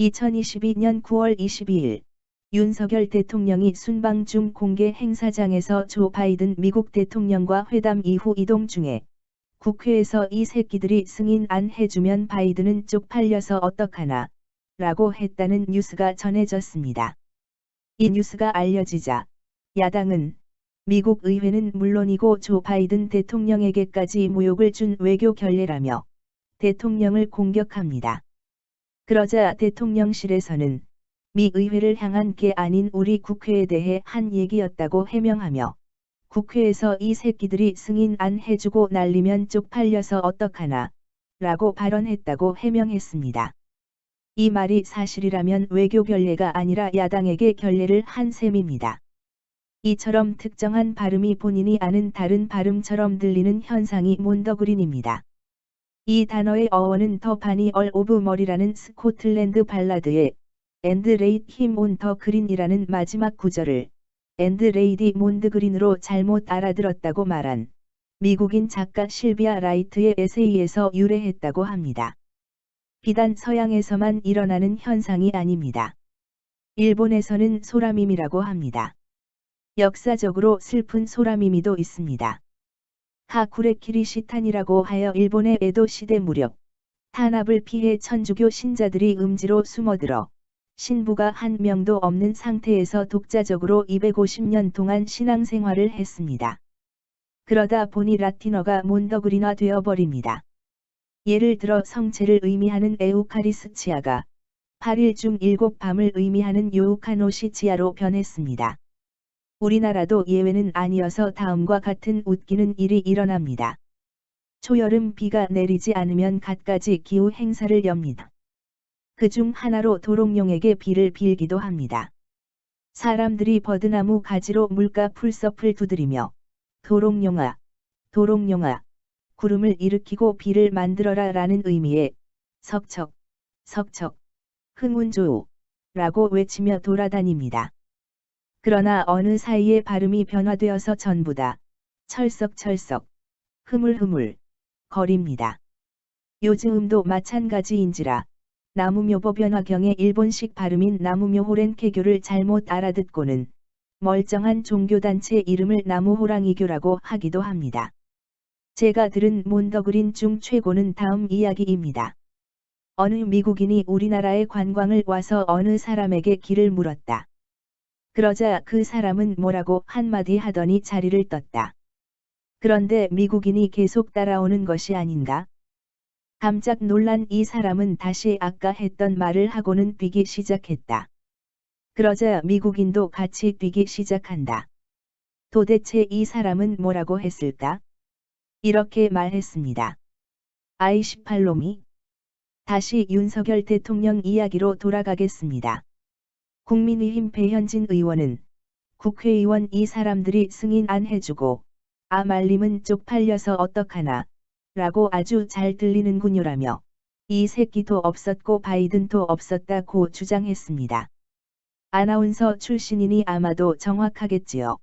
2022년 9월 22일 윤석열 대통령이 순방 중 공개 행사장에서 조 바이든 미국 대통령과 회담 이후 이동 중에 국회에서 이 새끼들이 승인 안 해주면 바이든은 쪽팔려서 어떡하나 라고 했다는 뉴스가 전해졌습니다. 이 뉴스가 알려지자 야당은 미국 의회는 물론이고 조 바이든 대통령에게까지 모욕을 준 외교 결례라며 대통령을 공격합니다. 그러자 대통령실에서는 미 의회를 향한 게 아닌 우리 국회에 대해 한 얘기였다고 해명하며 국회에서 이 새끼들이 승인 안 해주고 날리면 쪽팔려서 어떡하나 라고 발언했다고 해명했습니다. 이 말이 사실이라면 외교 결례가 아니라 야당에게 결례를 한 셈입니다. 이처럼 특정한 발음이 본인이 아는 다른 발음처럼 들리는 현상이 몬더그린입니다. 이 단어의 어원은 더 바니 얼 오브 머리라는 스코틀랜드 발라드의 앤드 레이드 힘온 더 그린이라는 마지막 구절을 앤드 레이디 몬드 그린으로 잘못 알아들었다고 말한 미국인 작가 실비아 라이트의 에세이에서 유래했다고 합니다. 비단 서양에서만 일어나는 현상이 아닙니다. 일본에서는 소라미미라고 합니다. 역사적으로 슬픈 소라미미도 있습니다. 하쿠레 키리 시탄이라고 하여 일본의 에도 시대 무렵 탄압을 피해 천주교 신자들이 음지로 숨어들어 신부가 한 명도 없는 상태에서 독자적으로 250년 동안 신앙생활을 했습니다. 그러다 보니 라틴어가 몬더그린화 되어버립니다. 예를 들어 성체를 의미하는 에우카리스치아가 8일 중 7밤을 의미하는 요우카노시치아로 변했습니다. 우리나라도 예외는 아니어서 다음과 같은 웃기는 일이 일어납니다. 초여름 비가 내리지 않으면 갖가지 기후 행사를 엽니다. 그 중 하나로 도롱뇽에게 비를 빌기도 합니다. 사람들이 버드나무 가지로 물가 풀섭을 두드리며 도롱뇽아, 도롱뇽아, 구름을 일으키고 비를 만들어라 라는 의미의 석척, 석척, 흥운조우 라고 외치며 돌아다닙니다. 그러나 어느 사이에 발음이 변화되어서 전부 다 철썩철썩, 흐물흐물, 거립니다. 요즘도 마찬가지인지라 나무묘보 변화경의 일본식 발음인 나무묘호렌 개교를 잘못 알아듣고는 멀쩡한 종교단체 이름을 나무호랑이교라고 하기도 합니다. 제가 들은 몬더그린 중 최고는 다음 이야기입니다. 어느 미국인이 우리나라에 관광을 와서 어느 사람에게 길을 물었다. 그러자 그 사람은 뭐라고 한마디 하더니 자리를 떴다. 그런데 미국인이 계속 따라오는 것이 아닌가? 깜짝 놀란 이 사람은 다시 아까 했던 말을 하고는 뛰기 시작했다. 그러자 미국인도 같이 뛰기 시작한다. 도대체 이 사람은 뭐라고 했을까? 이렇게 말했습니다. 아이 18놈이 다시 윤석열 대통령 이야기로 돌아가겠습니다. 국민의힘 배현진 의원은 국회의원 이 사람들이 승인 안 해주고 아 말림은 쪽팔려서 어떡하나 라고 아주 잘 들리는군요라며 이 새끼도 없었고 바이든도 없었다고 주장했습니다. 아나운서 출신이니 아마도 정확하겠지요.